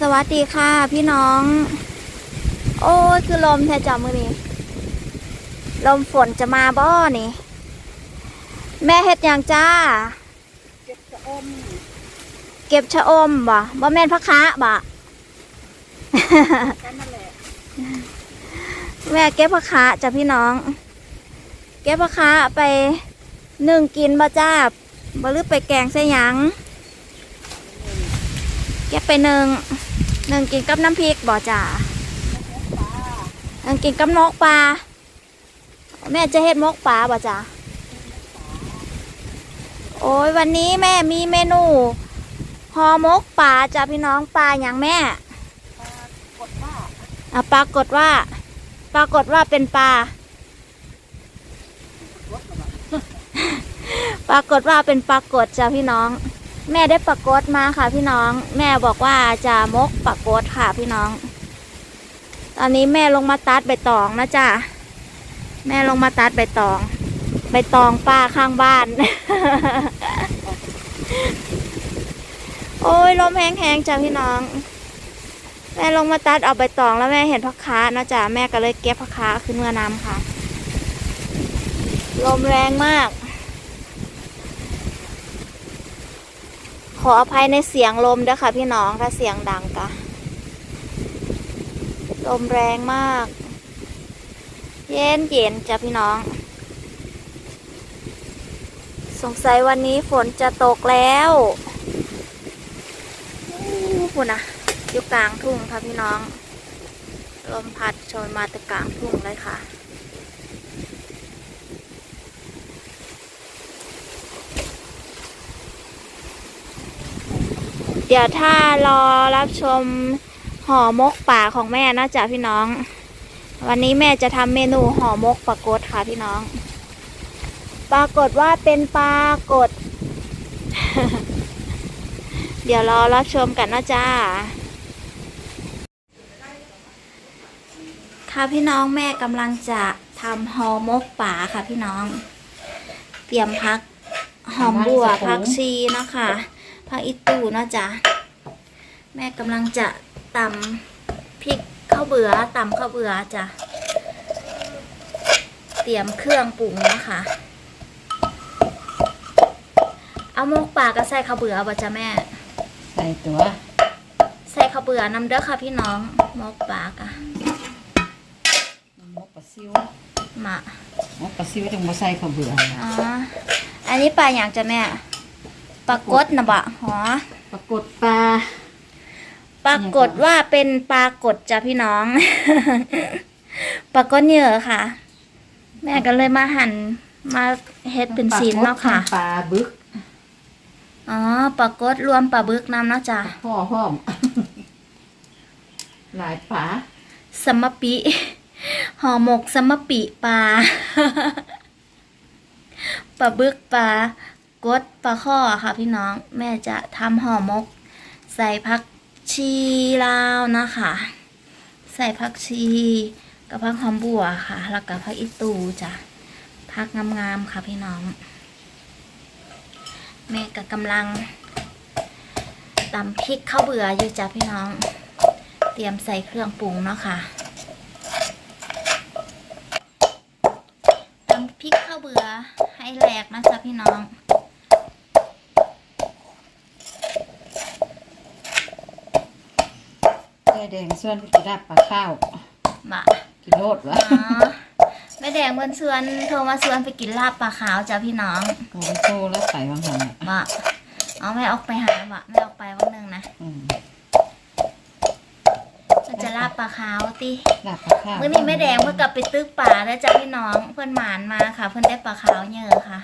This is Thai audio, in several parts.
สวัสดีค่ะพี่น้อง โอ้คือลมแท้จับมือนี้ ลมฝนจะมาบ่อนี่ แม่เฮ็ดยังจ้า เก็บชะอม เก็บชะอมบ่บ่แม่นพักคะบ่แม่เก็บผักคะจ้ะพี่น้อง เก็บผักคะไปนึ่งกินบ่จ้าบ่หรือไปแกงใส่หยังเก็บไปหนึ่ง หนึ่งกินกับน้ำพริกบ่จ้าหนึ่งกินกับนกปลาแม่จะเฮ็ดมกปลาบ่จ้าโอ้ยวันนี้แม่มีเมนูห่อมกปลาจ้าพี่น้องปลาอย่างแม่กดว่าปรากฏว่า ปรากฏว่าเป็นปลา ปรากฏว่าเป็นปรากฏจ้ะพี่น้อง แม่ได้ปรากฏมาค่ะ พี่น้อง แม่บอกว่าจะมกปรากฏค่ะพี่น้อง ตอนนี้แม่ลงมาตัดใบตองนะจ๊ะแม่ลงมาตัดใบตอง ใบตองป้าข้างบ้าน โอ้ยลมแห้งๆจ้ะพี่น้อง แม่ลงมาตัดเอาใบตองแล้วแม่เห็นพักค้านะจ๊ะแม่ก็เลยเก็บพักค้าขึ้นเมื่อน้ำค่ะ ลมแรงมาก ออภัยในเสียงลมด้วยค่ะพี่น้องถ้าเสียงดังกะลมแรงมาก เย็นเย็นจ้ะพี่น้อง สงสัยวันนี้ฝนจะตกแล้วอู้ฝุ่นอะอยู่กลางทุ่งค่ะพี่น้อง ลมพัดโชยมาแต่กลางทุ่งเลยค่ะ เดี๋ยวถ้ารอรับชมห่อมกป่าของแม่นะจ๊ะพี่น้อง วันนี้แม่จะทำเมนูห่อมกปลากดค่ะพี่น้อง ปรากฏว่าเป็นปลากด เดี๋ยวรอรับชมกันนะจ้าค่ะพี่น้องแม่กำลังจะทำห่อมกป่าค่ะพี่น้อง เตรียมพักหอมบัวพักชีเนาะค่ะ พักอิตูเนาะจ้ะแม่กำลังจะตำพริกข้าวเบื่อตำข้าวเบื่อจ้ะเตรียมเครื่องปรุงเนาะค่ะเอาหมกป่าก็ใส่ข้าวเบื่อบ่จ้ะแม่ ใส่ตัว ใส่ข้าวเบื่อน้ำเด้อค่ะพี่น้องหมกปลากะมกปลาซิวมามกปลาซิวต้องมาใส่ข้าวเบื่ออ๋ออันนี้ปลาอย่างจ้ะแม่ ปลากดนะบะหอปรากฏปลา ปรากฏว่าเป็นปลากดจ้ะพี่น้องปลากดเหยื่อค่ะ แม่ก็เลยมาหั่นมาเฮ็ดเป็นชิ้นเนาะค่ะปลาบึก อ๋อปลากดรวมปลาบึกน้ำเนาะจ้ะพ่อห้อม หลายปลาสมปิห่อหมกสมปิปลาปลาบึกปลา กดปลาข้อค่ะพี่น้องแม่จะทำห่อมก ใส่ผักชีลาวนะคะ ใส่ผักชีกับผักหอมบัวค่ะ แล้วก็ผักอีตูจ้ะผักงามๆค่ะพี่น้อง แม่ก็กำลังตำพริกข้าวเบื่ออยู่จ้ะพี่น้อง เตรียมใส่เครื่องปรุงเนาะค่ะตำพริกข้าวเบื่อให้แหลกนะจ๊ะพี่น้อง ไส้ แดงส่วนกินราบปลาข้าวบะกินโลดวะอ๋อแม่แดงเพื่อนชวนโทรมาชวนไปกินลาบปลาขาวจ้ะพี่น้องโอ้โหแล้วใส่บางหันอะบะเอาแม่ออกไปหาบะแม่ออกไปวันหนึ่งนะอืมมันจะลาบปลาขาวติลาบปลาข้าวเมื่อนี้แม่แดงเพื่อกลับไปตึกป่าแล้วจ้ะพี่น้องเพื่อนหมานมาค่ะ เพื่อนได้ปลาขาวเยอะค่ะ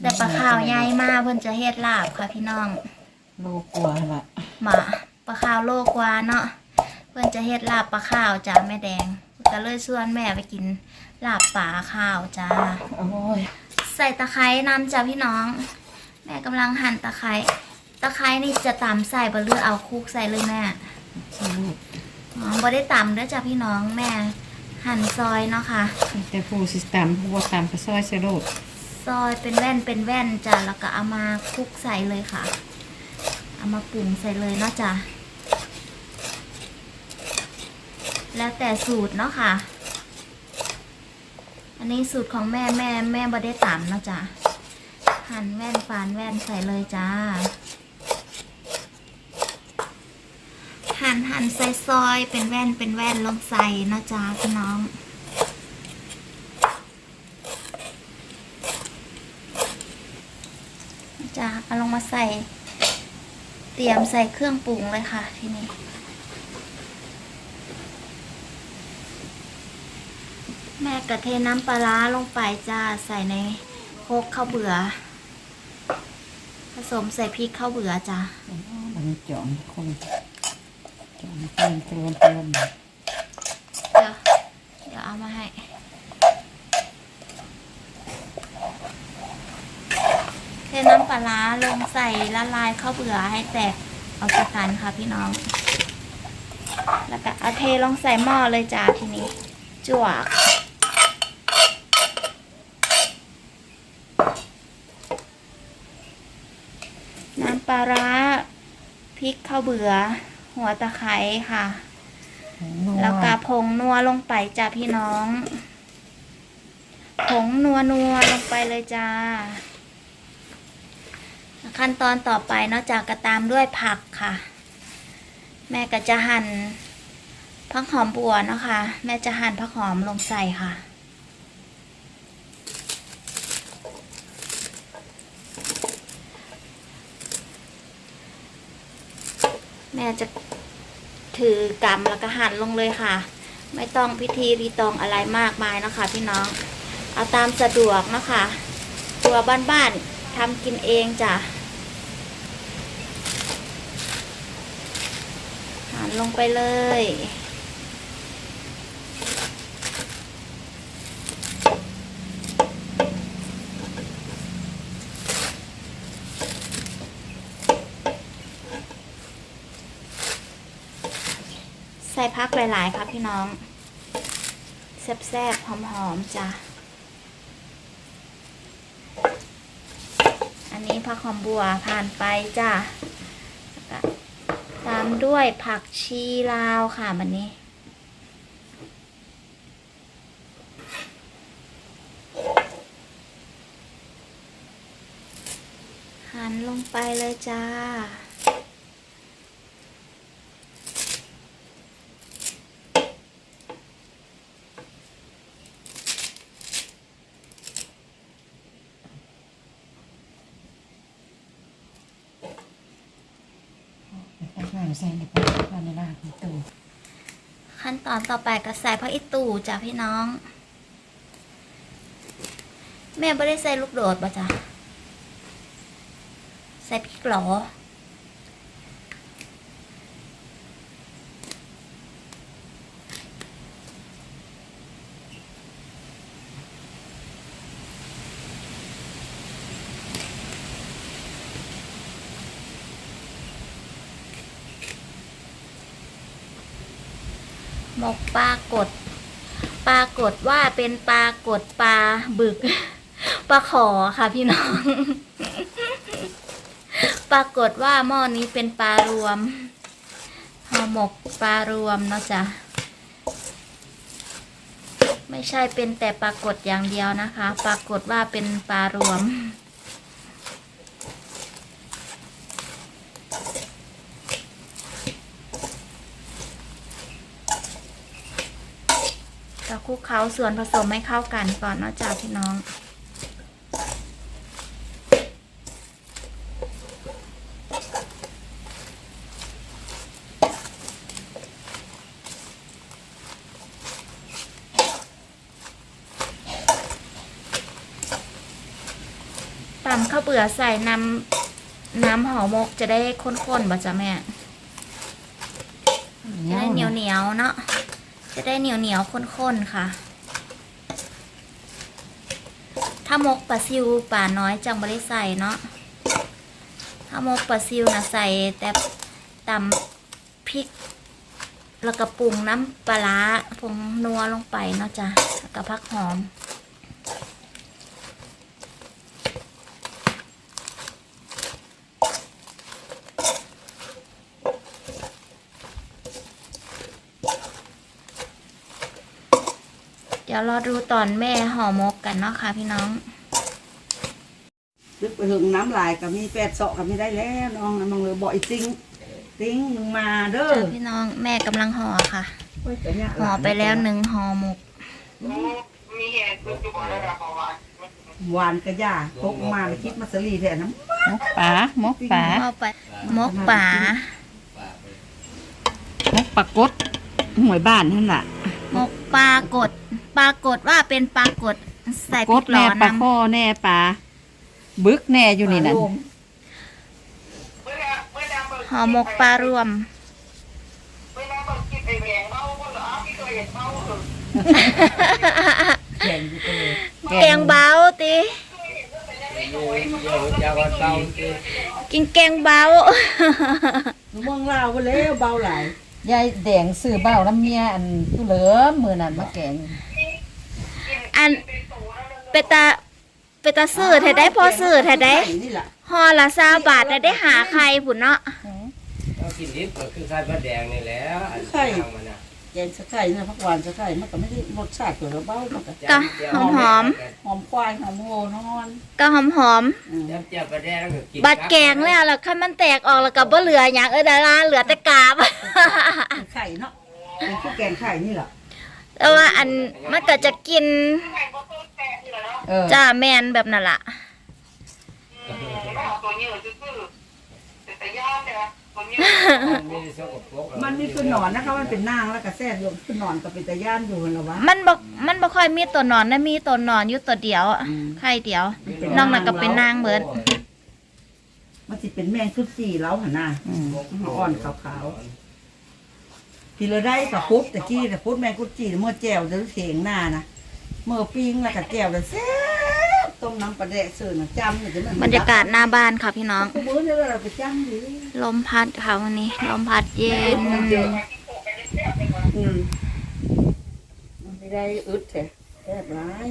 แต่ปลาขาวใหญ่มากเพื่อนจะเฮ็ดลาบค่ะพี่น้องโลกลัวละหมา ปลาขาวโลกว่าเนาะเพื่อนจะเฮ็ดลาบปลาขาวจ้าแม่แดงก็เลยชวนแม่ไปกินลาบปลาขาวจ้าโอ้ยใส่ตะไคร้น้ำจ้าพี่น้อง แม่กำลังหั่นตะไคร้ตะไคร้นี่จะตำใส่บะเลือเอาคุกใส่เลยแม่ใช่ลูกอ๋อบ่ได้ตำเด้อจ้าพี่น้องแม่หั่นซอยเนาะค่ะแต่ผู้สิตามผู้ว่าตามไปซอยเซโลดซอยเป็นแว่นเป็นแว่นจ้าแล้วก็เอามาคลุกใส่เลยค่ะเอาเอามาปรุงใส่เลยเนาะจ้ะ แล้วแต่สูตรเนาะค่ะ อันนี้สูตรของแม่แม่แม่บ่ได้ตำเนาะจ้ะหั่นแว่นฟานแว่นใส่เลยจ้า หั่นหั่นใส่ซอยเป็นแว่นเป็นแว่นลงใส่เนาะจ้าพี่น้องจ้าเอาลงมาใส่ เตรียมใส่เครื่องปรุงเลยค่ะทีนี้ แม่กระเทน้ำปลาร้าลงไปจ้าใส่ในโคกข้าวเบื่อ ผสมใส่พริกข้าวเบื่อจ้ามันจอมคนจอมเติมเติมเติมเดี๋ยวเดี๋ยวเอามาให้เทน้ำปลาร้าลงใส่ละลายข้าวเบื่อให้แตกออกจากกันค่ะพี่น้อง แล้วก็เอาเทลงใส่หม้อเลยจ้าทีนี้ จวก น้ำปลาร้าพริกข้าวเบื่อ หัวตะไคร้ค่ะ แล้วก็ผงนัวลงไปจ้าพี่น้อง ผงนัวนัวลงไปเลยจ้า ขั้นตอนต่อไปนอกจากกระตามด้วยผักค่ะ แม่ก็จะหั่น ผักหอมบัวนะคะ แม่จะหั่นผักหอมลงใส่ค่ะ แม่จะถือกำแล้วก็หั่นลงเลยค่ะ ไม่ต้องพิธีรีตองอะไรมากมายนะคะ พี่น้อง เอาตามสะดวกนะคะ ตัวบ้านๆทำกินเองจ้ะหั่นลงไปเลย ใส่พักหลาย ๆ ครับพี่น้อง แซ่บๆ หอม ๆ จ้ะ อันนี้ผักหอมบัวผ่านไปจ้ะ ตามด้วยผักชีลาวค่ะบันนี้หั่นลงไปเลยจ้า ตักน้ำ ใส่ในปากวานิลาของตูขั้นตอนต่อไปก็ใส่พระอีตูจ้ะพี่น้อง แม่ไม่ได้ใส่ลูกโดดป่ะจ้ะใส่พริกหรอ มกปลากดปลากดว่าเป็นปลากดปลาบึกปลาขอค่ะพี่น้อง ปรากฏว่าหม้อนี้เป็นปลารวมห่อหมกปลารวมเนาะจ๊ะไม่ใช่เป็นแต่ปลากดอย่างเดียวนะคะ ปรากฏว่าเป็นปลารวม คลุกเคล้าส่วนผสมให้เข้ากันก่อนเนาะจ้าพี่น้องตำข้าวเบื่อใส่น้ำน้ำห่อหมกจะได้ข้นๆบ่จ้ะแม่จะได้เหนียวเหนียวๆเนาะ จะได้เหนียวเหนียวข้นๆค่ะ ถ้ามกปลาซิวป่าน้อยจังไม่ได้ใส่เนาะ ถ้ามกปลาซิวนะใส่แต่ตำพริก แล้วก็ปรุงน้ำปลาร้าผงนัวลงไปเนาะจ้ะแล้วก็พักหอม ดี๋ยวรอดูตอนแม่ห่อหมกกันเนาะค่ะพี่น้องลึกไปถึงน้ำลายก็มีแปดเสาะก็มีได้แล้วน้องน้องเลยบอกไอ้ติ้งติ้งมึงมาเด้อเจอพี่น้องแม่กำลังห่อค่ะโอ้ยแต่เนี่ยห่อไปแล้วหนึ่งห่อหมกมีเหตุคือจุบระดับประวัติหวานกระยาตกมาเลยคิดมาสลีแทนน้ำมกป่ามกป่าห่อไปหมกป่ามกปลากดหวยบ้านนั่นล่ะหมกปลากด ปลากดว่าเป็นปลากดใส่พกริดกหลแน่อปลาน้ำข้อแน่ปลาบึกแน่อยู่นี่นั่นปลาโลมเมื่อเมื่อดำเบิกห่อหมกปลารวมเมื่อดำเบิกกินไอแหวงเมาคนเหรอพี่ตัวเห็นเมาเหรอแข่งอยู่เลยแกงเบาติยาวเบากินแกงเบาเมืองลาวไปแล้วเบาหลายยายแดงซื้อเบ้าน้ำเมียอันตู้เหลือมือนั่นมาแกง อันเปตาเปตาซื้อแท้ได้พอซื้อแท้ได้นี่แหละห่อละซาบาทแต่ได้หาใครผุนเนาะเรากินดิบก็คือไข่ปลาแดงนี่แหล้วอันทางมันน่ะแกงสะไข่นะพักหวานสะไข่มันก็ไม่ได้รสชาติตัวเบามันก็ก็หอมหอมหอมควายหอมโหนอนๆก็หอมหอมอืมจับเจ้าปลาแดงแล้วก็กินๆบัดแกงแล้วแล้วคันมันแตกออกแล้วก็บ่เหลือหยังเออดาราเหลือแต่กาบ ไข่เนาะเป็นพวกแกงไข่นี่แหละ แต่ว่าอันมันก็จะกินไข่ก็ต้นแตะเหรอเออจ้าแมนแบบนั่นล่ะแล้วตัวนี้คือแต่แต่ย่ามเนี่ยตัวนี้มันมีสกปรกมันนี่คือหนอนนะคะมันเป็นนางแล้วก็แซ่บอยู่คือหนอนกับเป็นตะย่านอยู่เหรอวะ มันบ่มันบ่ค่อยมีตัวนอนนะมีตัวนอนอยู่ตัวเดียวอะอืม ไข่เดียว น้องน่ะก็เป็นนางเบิด มันสิเป็นแมงชุดสีแล้วหันหน้าอืมอ่อนขาวๆ พี่เราได้กับพุดตะกี้แต่พุดแมงกุดจีเมื่อแจวจะเถียงหน้านะเมื่อปิ้งแล้วก็แจวแล้วแซ่บต้มน้ำปลาแดกเสือน่ะจำอยู่ที่มันบรรยากาศหน้าบ้านค่ะพี่น้อง กูมื้อนี้เราไปจ้ำอยู่ลมพัดค่ะวันนี้ ลมพัดเย็น อืมมันไม่ได้อึดแท้แซ่บร้าย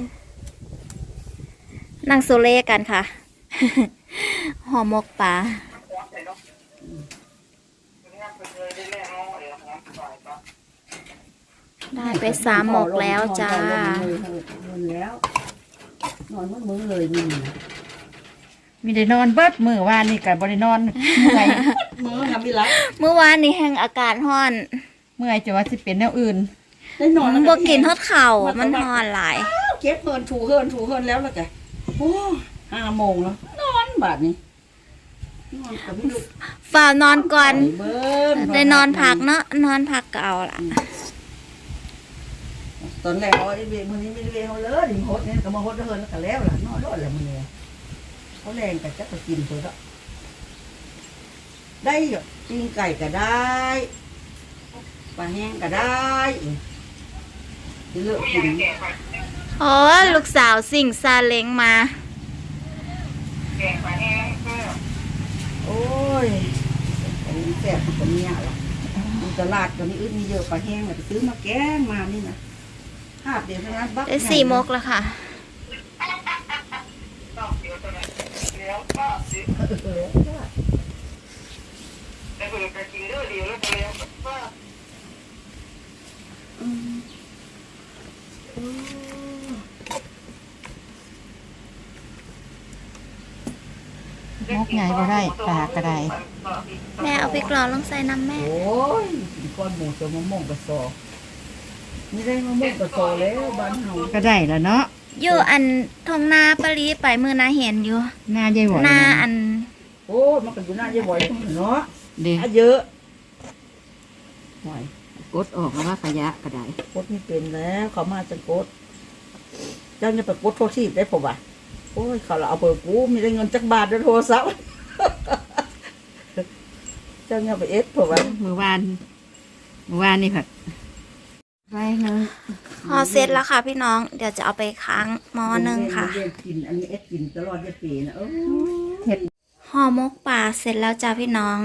นั่งโซเล่กันค่ะ ห่อหมกปลา ได้ไปสามหมกแล้วจ้า นอนแล้วนอนเมื่อมื้อเลยนี่มีได้นอนเบิดมือว่านนี่กับบรินอนเมื่อยมื้อทำไม่รับเมื่อวานนี้แห่งอากาศร้อนเมื่อยจะว่าสิเป็นแนวอื่น ได้นอนแล้วบ่กินทอดเข่าวมันร้อนหลาย เก็บเฮินถูเฮินถูเฮินแล้วแล้วแกโอ้ห้าโมงแล้วนอนบาดนี้นอนกับไม่รู้ ฝ่าวนอนก่อนเบิ้มได้นอนพักเนาะนอนพักก็เอาละตอนแรกเอาไอ้เบมื้อนี้ไม่ได้เบเขาเลยดิมดเนี่ยก็มาฮดเฮินแล้วก็แล้วล่ะนอนรอดแล้วมื้อนี้เขาแรงกับจักก็กินเพิ่นละได้อยู่ปิ้งไก่ก็ได้ปลาแห้งก็ได้ที่เลือกกินโอ้ลูกสาวสิ่งซาเล้งมา แกงปลาแห้งก็ โอ้ ยอันนี้แซ่บมันก็มีอะหรอกอยู่ตลาดก็มีอึดมีเยอะปลาแห้งอะไปซื้อมาแกงมานี่นะภาพเดียวเท่านั้นบักได้สี่มกแล้วค่ะต้องเดียวตัวนั้นแล้วก็สิ เออ แต่คนจะกินเรื่องเดียวแล้วแล้วก็ อืม ม กใหญ่ก็ได้ปลาก็ได้แม่เอาพริกหลอลงใส่น้ำแม่โอ้ยกินก้อนหมูจะมะม่วงกระสอไม่ได้มะม่วงกระสอแล้วบ้านเฮาก็ได้แล้วเนาะอยู่อันทงนาปรีไปมือนาเห็นอยู่หน้ายายหวอยนาอัน โอ้ยมันก็อยู่หน้าเยายบ่อยเนาะเด็กอะเยอะหอยกดออกแล้วว่าขยะก็ได้กดไม่เป็นแล้วเขามาจะกดเจ้าจะไปกดโทรชีพได้ปะวะ โอ้ยเขาเราเอาเบอร์กูมีได้เงินจักบาทด้วยโทรศัพท์ เจ้าเนี่ยไปเอสปะวะมือวานมือวานนี่ผัดไปเลยพอเสร็จแล้วค่ะพี่น้อง เดี๋ยวจะเอาไปค้างหม้อหนึงค่ะเรียนกินอันนี้เอสกินตลอดยี่ปีนะเออห่อหมกป่าเสร็จแล้วจ้าพี่น้อง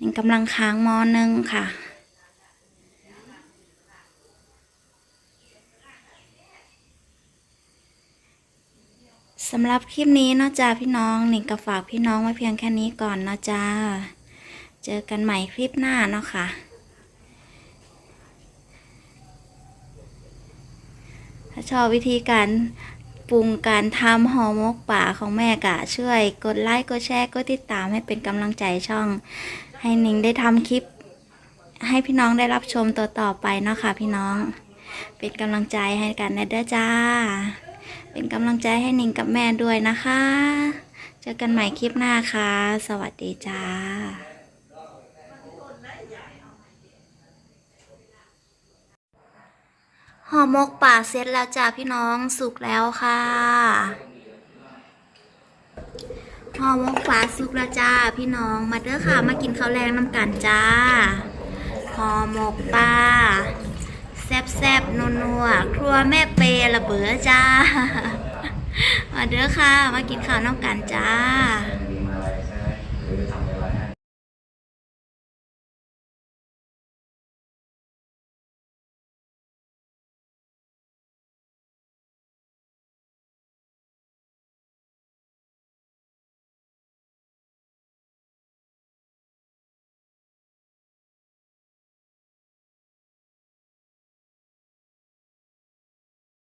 นี่กำลังค้างหม้อหนึงค่ะ สำหรับคลิปนี้เนาะจ้าพี่น้องหนิงก็ฝากพี่น้องไว้เพียงแค่นี้ก่อนเนาะจ้า เจอกันใหม่คลิปหน้าเนาะค่ะ ถ้าชอบวิธีการปรุงการทำห่อหมกป่าของแม่กะช่วย กดไลค์กดแชร์กดติดตามให้เป็นกำลังใจช่อง ให้หนิงได้ทำคลิป ให้พี่น้องได้รับชมต่อต่อๆไปเนาะค่ะพี่น้อง เป็นกำลังใจให้กันนะเด้อจ้า เป็นกำลังใจให้หนิงกับแม่ด้วยนะคะ เจอกันใหม่คลิปหน้าค่ะ สวัสดีจ้าห่อหมกป่าเสร็จแล้วจ้าพี่น้องสุกแล้วค่ะห่อหมกป่าสุกแล้วจ้าพี่น้องมาเด้อค่ะ มากินข้าวแรงน้ำกันจ้าห่อหมกปลา แซ่บแซบๆนัวๆครัวแม่เประเบือจ้า มาเด้อค่ะ มากินข้าวน้ำกันจ้า